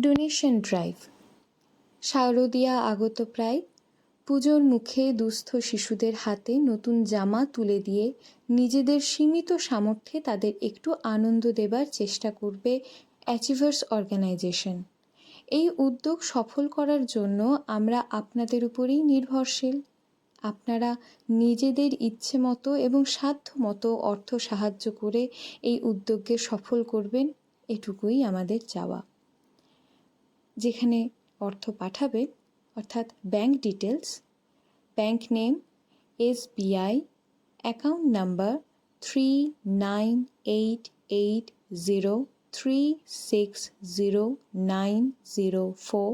Donation drive. শারদিয়া আগত প্রায় পুজোর মুখে দুস্থ শিশুদের হাতে নতুন জামা তুলে দিয়ে নিজেদের সীমিত সামর্থ্যে তাদের একটু আনন্দ দেবার চেষ্টা করবে অ্যাচিভার্স অর্গানাইজেশন এই উদ্যোগ সফল করার জন্য আমরা আপনাদের উপরেই নির্ভরশীল। আপনারা নিজেদের ইচ্ছে মতো এবং সাধ্য মতো অর্থ সাহায্য করে এই উদ্যোগকে সফল করবেন, এটুকুই আমাদের চাওয়া। যেখানে অর্থ পাঠাবে, অর্থাৎ bank details bank name S BI account number three nine eight eight zero three six zero nine zero four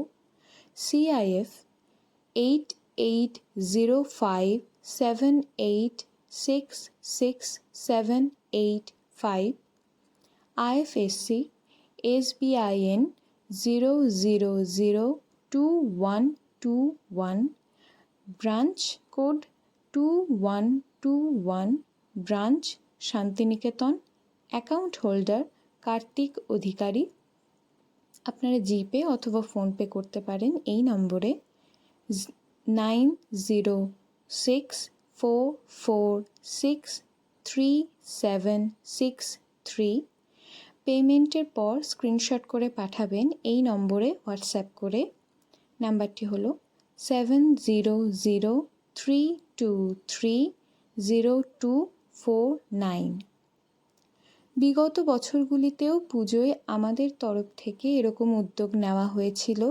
CIF eight eight zero five seven eight six six seven eight five IFSC SBIN zero zero zero two one two one branch code two one two one branch Santiniketan account holder Kartik Adhikari আপনারা GPay অথবা PhonePe করতে পারেন এই নম্বরে nine zero six four four six three seven six three পেমেন্টের পর screenshot করে পাঠাবেন এই নম্বরে হোয়াটসঅ্যাপ করে। নাম্বারটি হলো seven zero zero three two three zero two four nine. বিগত বছরগুলিতেও পুজোয় আমাদের তরফ থেকে এরকম উদ্যোগ নেওয়া হয়েছিল।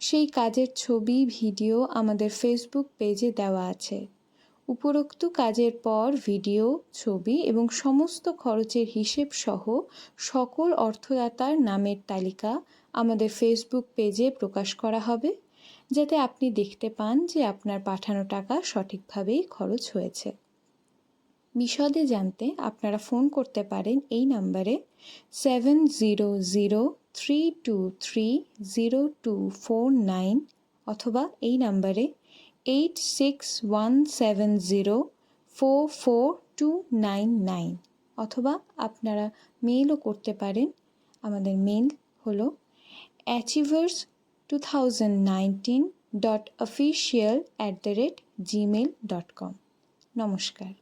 সেই কাজের ছবি, ভিডিও আমাদের ফেসবুক পেজে দেওয়া আছে। উপরোক্ত কাজের পর ভিডিও, ছবি এবং সমস্ত খরচের হিসেব সহ সকল অর্থদাতার নামের তালিকা আমাদের ফেসবুক পেজে প্রকাশ করা হবে, যাতে আপনি দেখতে পান যে আপনার পাঠানো টাকা সঠিকভাবেই খরচ হয়েছে। বিশদে জানতে আপনারা ফোন করতে পারেন এই নাম্বারে seven zero zero three two three zero two four nine অথবা এই নাম্বারে eight six one seven zero four four two nine nine অথবা আপনারা মেলও করতে পারেন। আমাদের মেল হলো achievers two thousand nineteen dot official at the rate Gmail dot com নমস্কার।